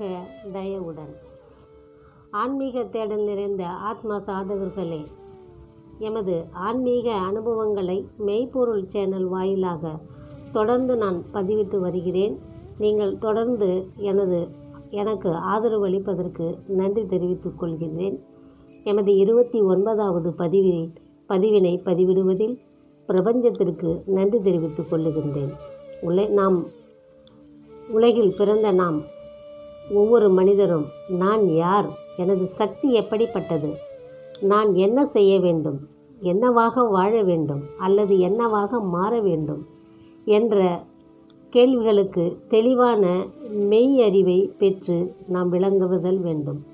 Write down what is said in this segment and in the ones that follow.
வாழ்க தயவுடன். ஆன்மீக தேடல் நிறைந்த ஆத்ம சாதகர்களே எமது ஆன்மீக அனுபவங்களை மெய்ப்பொருள் சேனல் வாயிலாக தொடர்ந்து நான் பதிவிட்டு வருகிறேன். நீங்கள் தொடர்ந்து எனது எனக்கு ஆதரவு அளிப்பதற்கு நன்றி தெரிவித்துக் கொள்கிறேன் எமது இருபத்தி ஒன்பதாவது பதிவினை பதிவினை பதிவிடுவதில் பிரபஞ்சத்திற்கு நன்றி தெரிவித்துக் கொள்ளுகின்றேன். உலை நாம் உலகில் பிறந்த நாம் ஒவ்வொரு மனிதரும் நான் யார்? எனது சக்தி எப்படிப்பட்டது? நான் என்ன செய்ய வேண்டும்? என்னவாக வாழ வேண்டும்? அல்லது என்னவாக மாற வேண்டும்? என்ற கேள்விகளுக்கு தெளிவான மெய் அறிவை பெற்று நாம் விளங்குவதல் வேண்டும்.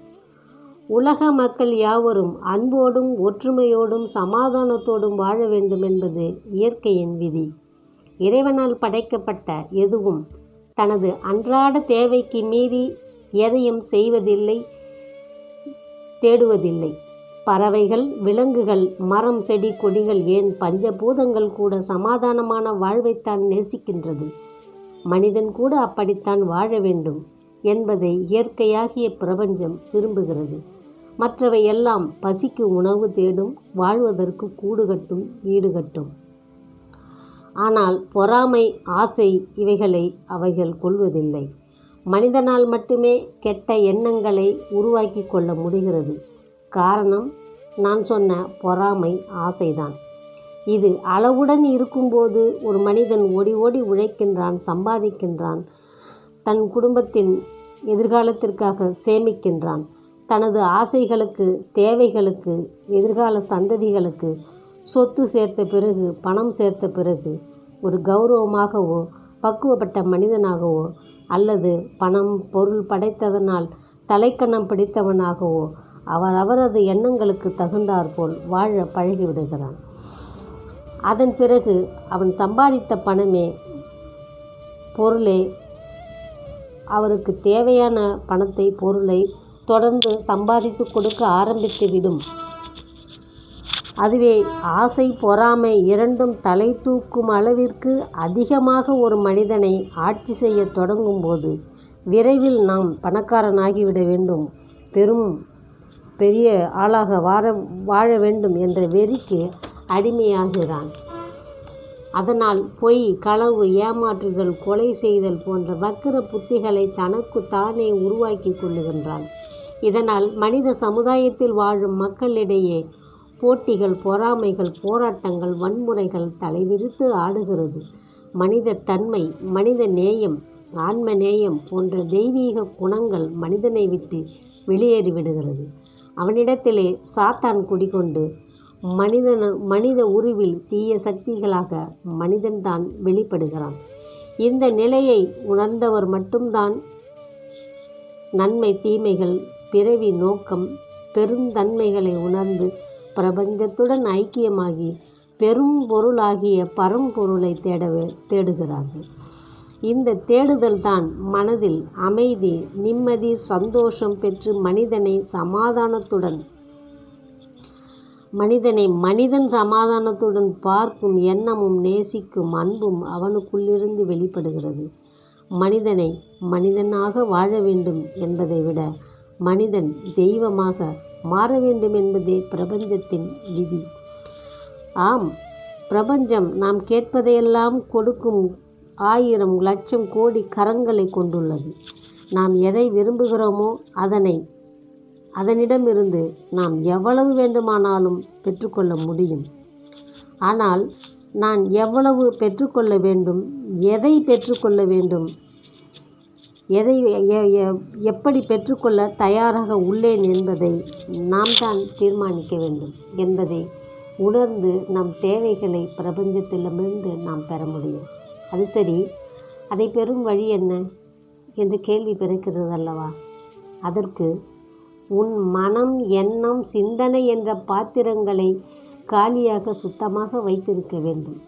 உலக மக்கள் யாவரும் அன்போடும் ஒற்றுமையோடும் சமாதானத்தோடும் வாழ வேண்டும் என்பது இயற்கையின் விதி. இறைவனால் படைக்கப்பட்ட எதுவும் தனது அன்றாட தேவைக்கு மீறி எதையும் செய்வதில்லை தேடுவதில்லை. பறவைகள் விலங்குகள் மரம் செடி கொடிகள் ஏன் பஞ்சபூதங்கள் கூட சமாதானமான வாழ்வைத்தான் நேசிக்கின்றது? மனிதன் கூட அப்படித்தான் வாழ வேண்டும் என்பதை இயற்கையாகிய பிரபஞ்சம் விரும்புகிறது. மற்றவை எல்லாம் பசிக்கு உணவு தேடும் வாழ்வதற்கு கூடு கட்டும் வீடு கட்டும். ஆனால் பொறாமை ஆசை இவைகளை அவைகள் கொள்வதில்லை. மனிதனால் மட்டுமே கெட்ட எண்ணங்களை உருவாக்கி கொள்ள முடிகிறது. காரணம் நான் சொன்ன பொறாமை ஆசைதான். இது அளவுடன் இருக்கும்போது ஒரு மனிதன் ஓடி ஓடி உழைக்கின்றான் சம்பாதிக்கின்றான் தன் குடும்பத்தின் எதிர்காலத்திற்காக சேமிக்கின்றான். தனது ஆசைகளுக்கு தேவைகளுக்கு எதிர்கால சந்ததிகளுக்கு சொத்து சேர்த்த பிறகு பணம் சேர்த்த பிறகு ஒரு கௌரவமாகவோ பக்குவப்பட்ட மனிதனாகவோ அல்லது பணம் பொருள் படைத்ததனால் தலைக்கணம் பிடித்தவனாகவோ அவர் அவரது எண்ணங்களுக்கு தகுந்தாற்போல் வாழ பழகிவிடுகிறான் அதன் பிறகு அவன் சம்பாதித்த பணமே பொருளே அவருக்கு தேவையான பணத்தை பொருளை தொடர்ந்து சம்பாதித்து கொடுக்க ஆரம்பித்து விடும் அதுவே ஆசை பொறாமை இரண்டும் தலை தூக்கும் அளவிற்கு அதிகமாக ஒரு மனிதனை ஆட்சி செய்ய தொடங்கும்போது விரைவில் நாம் பணக்காரனாகிவிட வேண்டும். பெரும் பெரிய ஆளாக வாழ வாழ வேண்டும் என்ற வெறிக்கு அடிமையாகிறான். அதனால் பொய் களவு ஏமாற்றுதல் கொலை செய்தல் போன்ற வக்கிர புத்திகளை தனக்கு தானே உருவாக்கி கொள்ளுகின்றான். இதனால் மனித சமுதாயத்தில் வாழும் மக்களிடையே போட்டிகள் பொறாமைகள் போராட்டங்கள் வன்முறைகள் தலைவிரித்து ஆடுகிறது. மனித தன்மை மனித நேயம் ஆன்ம நேயம் போன்ற தெய்வீக குணங்கள் மனிதனை விட்டு வெளியேறிவிடுகிறது அவனிடத்திலே சாத்தான் குடிகொண்டு மனிதன மனித உருவில் தீய சக்திகளாக மனிதன்தான் வெளிப்படுகிறான். இந்த நிலையை உணர்ந்தவர் மட்டும்தான் நன்மை தீமைகள் பிறவி நோக்கம் பெருந்தன்மைகளை உணர்ந்து பிரபஞ்சத்துடன் ஐக்கியமாகி பெரும் பொருளாகிய பரம்பொருளை தேட தேடுகிறார்கள். இந்த தேடுதல் தான் மனதில் அமைதி நிம்மதி சந்தோஷம் பெற்று மனிதனை சமாதானத்துடன் மனிதனை மனிதன் சமாதானத்துடன் பார்க்கும் எண்ணமும் நேசிக்கும் அன்பும் அவனுக்குள்ளிருந்து வெளிப்படுகிறது. மனிதனை மனிதனாக வாழ வேண்டும் என்பதை விட மனிதன் தெய்வமாக மாற வேண்டும் என்பதே பிரபஞ்சத்தின் விதி. ஆம் பிரபஞ்சம் நாம் கேட்பதையெல்லாம் கொடுக்கும் ஆயிரம் லட்சம் கோடி கரங்களை கொண்டுள்ளது. நாம் எதை விரும்புகிறோமோ அதனை அதனிடமிருந்து நாம் எவ்வளவு வேண்டுமானாலும் பெற்றுக்கொள்ள முடியும். ஆனால் நான் எவ்வளவு பெற்றுக்கொள்ள வேண்டும் எதை பெற்றுக்கொள்ள வேண்டும் எதை எப்படி பெற்றுக்கொள்ள தயாராக உள்ளேன் என்பதை நாம் தான் தீர்மானிக்க வேண்டும். என்பதை உணர்ந்து நம் தேவைகளை பிரபஞ்சத்திடமிருந்து நாம் பெற முடியும். அது சரி. அதை பெறும் வழி என்ன? என்று கேள்வி பிறக்கிறது அல்லவா அதற்கு உன் மனம் எண்ணம் சிந்தனை என்ற பாத்திரங்களை காலியாக சுத்தமாக வைத்திருக்க வேண்டும்.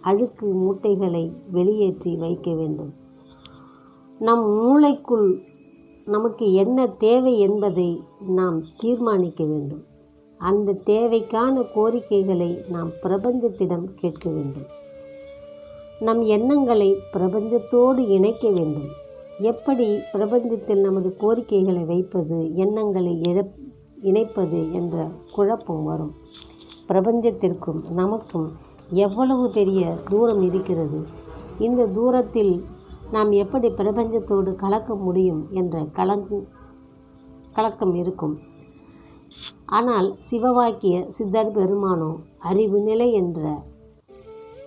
அழுக்கு மூட்டைகளை வெளியேற்றி வைக்க வேண்டும். நம் மூளைக்குள் நமக்கு என்ன தேவை என்பதை நாம் தீர்மானிக்க வேண்டும். அந்த தேவைக்கான கோரிக்கைகளை நாம் பிரபஞ்சத்திடம் கேட்க வேண்டும். நம் எண்ணங்களை பிரபஞ்சத்தோடு இணைக்க வேண்டும். எப்படி பிரபஞ்சத்தில் நமது கோரிக்கைகளை வைப்பது எண்ணங்களை இழப் இணைப்பது என்ற குழப்பம் வரும். பிரபஞ்சத்திற்கும் நமக்கும் எவ்வளவு பெரிய தூரம் இருக்கிறது? இந்த தூரத்தில் நாம் எப்படி பிரபஞ்சத்தோடு கலக்க முடியும் என்ற கலங் கலக்கம் இருக்கும். ஆனால் சிவவாக்கிய சித்தர் பெருமானோ அறிவு நிலை என்ற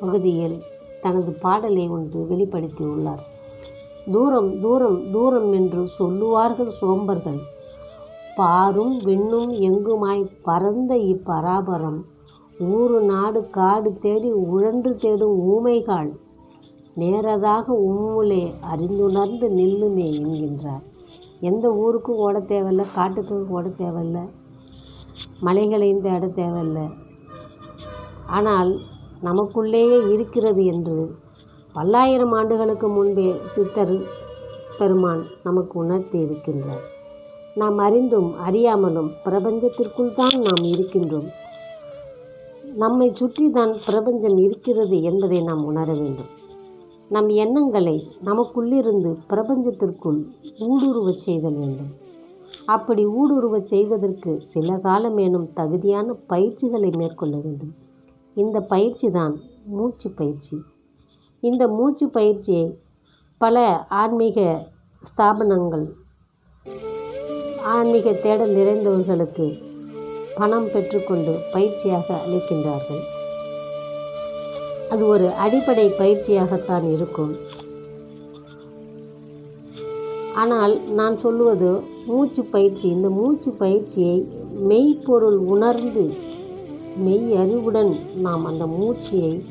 பகுதியில் தனது பாடலை ஒன்று வெளிப்படுத்தியுள்ளார் தூரம் தூரம் தூரம் என்று சொல்லுவார்கள் சோம்பர்கள். பாரும் விண்ணும் எங்குமாய் பரந்த இப்பராபரம். ஊரு நாடு காடு தேடி உழன்று தேடும் ஊமைகாள் நேரதாக உம்முலே அறிந்துணர்ந்து நில்லுமே என்கின்றார். எந்த ஊருக்கும் ஓட தேவையில்ல காட்டுக்கும் ஓட தேவையில்ல மலைகளையும் தேட தேவையில்ல. ஆனால் நமக்குள்ளேயே இருக்கிறது என்று பல்லாயிரம் ஆண்டுகளுக்கு முன்பே சித்தர் பெருமான் நமக்கு உணர்த்தி இருக்கின்றார். நாம் அறிந்தும் அறியாமலும் பிரபஞ்சத்திற்குள் தான் நாம் இருக்கின்றோம். நம்மை சுற்றி தான் பிரபஞ்சம் இருக்கிறது என்பதை நாம் உணர வேண்டும். நம் எண்ணங்களை நமக்குள்ளிருந்து பிரபஞ்சத்திற்குள் ஊடுருவச் செய்தல் வேண்டும். அப்படி ஊடுருவச் செய்வதற்கு சில காலமேனும் தகுதியான பயிற்சிகளை மேற்கொள்ள வேண்டும். இந்த பயிற்சி தான் மூச்சு பயிற்சி. இந்த மூச்சு பயிற்சியை பல ஆன்மீக ஸ்தாபனங்கள் ஆன்மீக தேடல் நிறைந்தவர்களுக்கு பணம் பெற்றுக்கொண்டு பயிற்சியாக அளிக்கின்றார்கள். அது ஒரு அடிப்படை பயிற்சியாகத்தான் இருக்கும். ஆனால் நான் சொல்லுவது மூச்சு பயிற்சி. இந்த மூச்சு பயிற்சியை மெய்ப்பொருள் உணர்ந்து மெய் அறிவுடன் நாம் அந்த மூச்சியை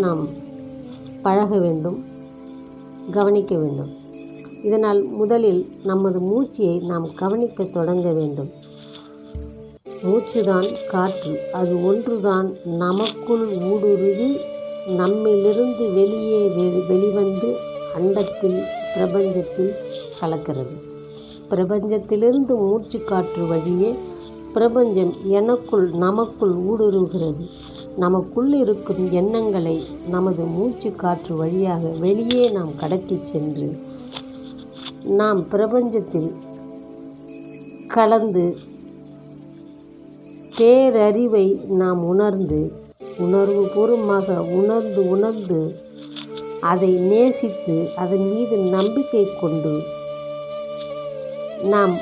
நாம் பழக வேண்டும் கவனிக்க வேண்டும். இதனால் முதலில் நமது மூச்சியை நாம் கவனிக்க தொடங்க வேண்டும். மூச்சுதான் காற்று. அது ஒன்றுதான் நமக்குள் ஊடுருவி நம்மிலிருந்து வெளியே வெ- வெளிவந்து அண்டத்தில் பிரபஞ்சத்தில் கலக்கிறது. பிரபஞ்சத்திலிருந்து மூச்சு காற்று வழியே பிரபஞ்சம் எனக்குள் நமக்குள் ஊடுருவுகிறது. நமக்குள் இருக்கும் எண்ணங்களை நமது மூச்சு காற்று வழியாக வெளியே நாம் கடத்தி சென்று நாம் பிரபஞ்சத்தில் கலந்து பேரறிவை நாம் உணர்ந்து உணர்வு பூர்வமாக உணர்ந்து உணர்ந்து அதை நேசித்து அதன் மீது நம்பிக்கை கொண்டு நாம்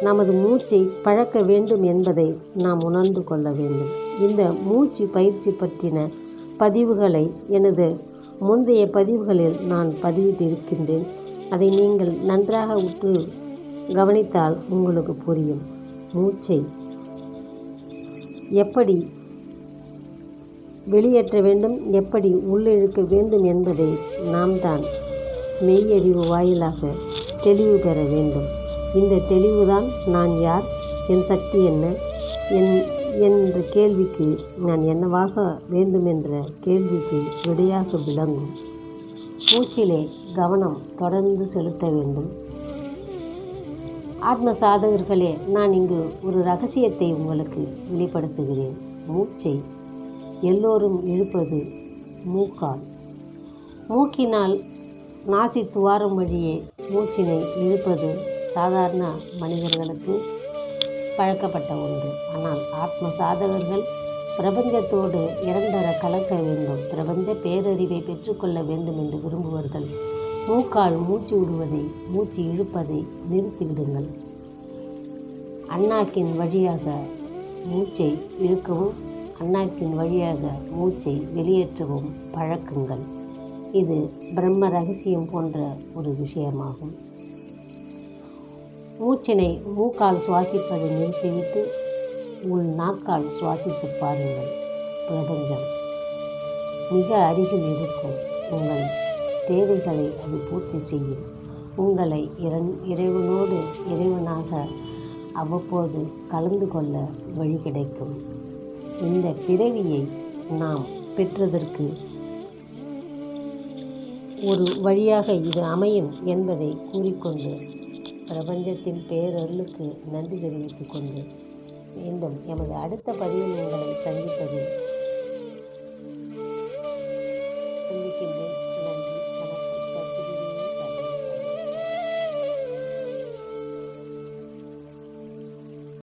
நமது மூச்சை பழக்க வேண்டும் என்பதை நாம் உணர்ந்து கொள்ள வேண்டும். இந்த மூச்சு பயிற்சி பற்றின பதிவுகளை எனது முந்தைய பதிவுகளில் நான் பதிவிட்டிருக்கின்றேன். அதை நீங்கள் நன்றாக உற்று கவனித்தால் உங்களுக்கு புரியும். மூச்சை எப்படி வெளியேற்ற வேண்டும். எப்படி உள்ளிழுக்க வேண்டும் என்பதை நாம் தான் மெய்யறிவு வாயிலாக தெளிவு பெற வேண்டும். இந்த தெளிவுதான் நான் யார்? என் சக்தி என்ன? என் என்ற கேள்விக்கு நான் என்னவாக வேண்டும் என்ற கேள்விக்கு விடையாக விளங்கும். மூச்சிலே கவனம் தொடர்ந்து செலுத்த வேண்டும். ஆத்ம சாதகர்களே நான் இங்கு ஒரு ரகசியத்தை உங்களுக்கு வெளிப்படுத்துகிறேன். மூச்சை எல்லோரும் இழுப்பது மூக்கால். மூக்கினால் நாசி துவாரம் வழியே மூச்சினை இழுப்பது சாதாரண மனிதர்களுக்கு பழக்கப்பட்ட ஒன்று. ஆனால் ஆத்ம சாதகர்கள் பிரபஞ்சத்தோடு இரண்டர கலக்க வேண்டும். பிரபஞ்ச பேரறிவை பெற்றுக்கொள்ள வேண்டும் என்று விரும்புவர்கள். மூக்கால் மூச்சு விடுவதை மூச்சு இழுப்பதை நிறுத்திவிடுங்கள் அண்ணாக்கின் வழியாக மூச்சை இழுக்கவும் அண்ணாக்கின் வழியாக மூச்சை வெளியேற்றவும் பழக்குங்கள். இது பிரம்ம ரகசியம் போன்ற ஒரு விஷயமாகும். மூச்சினை மூக்கால் சுவாசிப்பதை நிறுத்திவிட்டு உள் நாக்கால் சுவாசித்து பாருங்கள். பிரபஞ்சம். மிக அருகில் இருக்கும் உங்கள் தேவைகளை அது பூர்த்தி செய்யும். உங்களை இரண் இறைவனோடு இறைவனாக அவ்வப்போது கலந்து கொள்ள வழி கிடைக்கும். இந்த பிறவியை நாம் பெற்றதற்கு ஒரு வழியாக இது அமையும் என்பதை கூறிக்கொண்டு பிரபஞ்சத்தின் பேரருளுக்கு நன்றி தெரிவித்துக் கொண்டு மீண்டும் எமது அடுத்த பதிவில் உங்களை சந்திப்பதில்